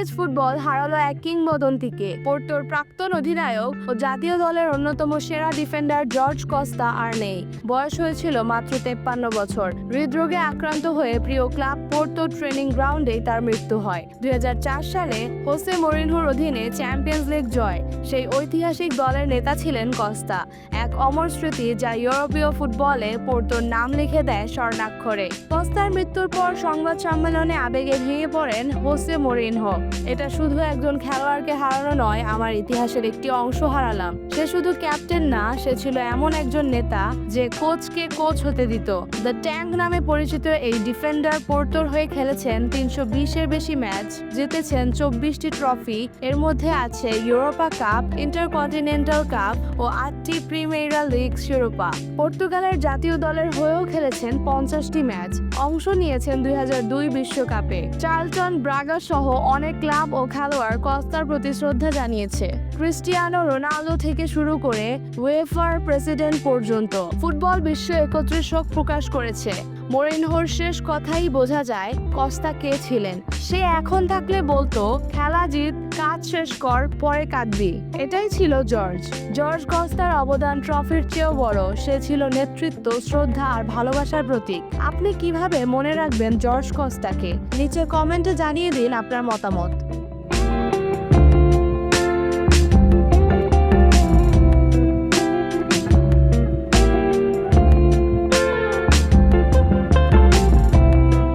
Spanish football হারালো এক কিংবদন্তিকে। পোর্টোর প্রাক্তন অধিনায়ক ও জাতীয় দলের অন্যতম সেরা ডিফেন্ডার জর্জ কস্তা আর নেই। বয়স হয়েছিল মাত্র তেপ্পান্ন বছর। হৃদরোগে আক্রান্ত হয়ে প্রিয় ক্লাব পোর্টো ট্রেনিং গ্রাউন্ডেই তার মৃত্যু হয়। দুই হাজার চার সালে হোসে মরিনহোর অধীনে চ্যাম্পিয়ন্স লিগ জয়। সেই ঐতিহাসিক দলের নেতা ছিলেন কস্তা। এক অমর স্মৃতি যা ইউরোপীয় ফুটবলে পোর্টোর নাম লিখে দেয় স্বর্ণাক্ষরে। কস্তার মৃত্যুর পর সংবাদ সম্মেলনে আবেগে ভেঙে পড়েন হোসে মরিনহো। এটা শুধু একজন খেলোয়াড়কে হারানো নয়, আমার ইতিহাসের একটি অংশ হারালাম। সে শুধু ক্যাপ্টেন না, সে ছিল এমন একজন নেতা যে কোচকে কোচ হতে দিত। দ্য ট্যাঙ্ক নামে পরিচিত এই ডিফেন্ডার পোর্টোর হয়ে খেলেছেন তিনশো বিশের বেশি ম্যাচ, জিতেছেন চব্বিশটি ট্রফি। এর মধ্যে আছে ইউরোপা কাপ, ইন্টারকন্টিনেন্টাল কাপ ও আটটি প্রিমেরা লিগ শিরোপা। পর্তুগালের জাতীয় দলের হয়েও খেলেছেন পঞ্চাশটি ম্যাচ, অংশ নিয়েছেন দুই বিশ্বকাপে। চার্লটন ব্রাগা সহ অনেক ক্লাব ও খেলোয়াড় কস্তার প্রতি শ্রদ্ধা জানিয়েছে। ক্রিস্টিয়ানো রোনালদো থেকে শুরু করে ওয়েফার প্রেসিডেন্ট পর্যন্ত ফুটবল বিশ্ব একত্রে শোক প্রকাশ করেছে। মোরেনহোর শেষ কথাই বোঝা যায় কস্তা কে ছিলেন। সে এখন থাকলে বলতো, খেলা জিত কাজ শেষ কর পরে কাঁদবি। এটাই ছিল জর্জ। জর্জ কস্তার অবদান ট্রফির চেয়েও বড়। সে ছিল নেতৃত্ব, শ্রদ্ধা আর ভালোবাসার প্রতীক। আপনি কীভাবে মনে রাখবেন জর্জ কস্তাকে নিচে কমেন্টে জানিয়ে দিন আপনার মতামত।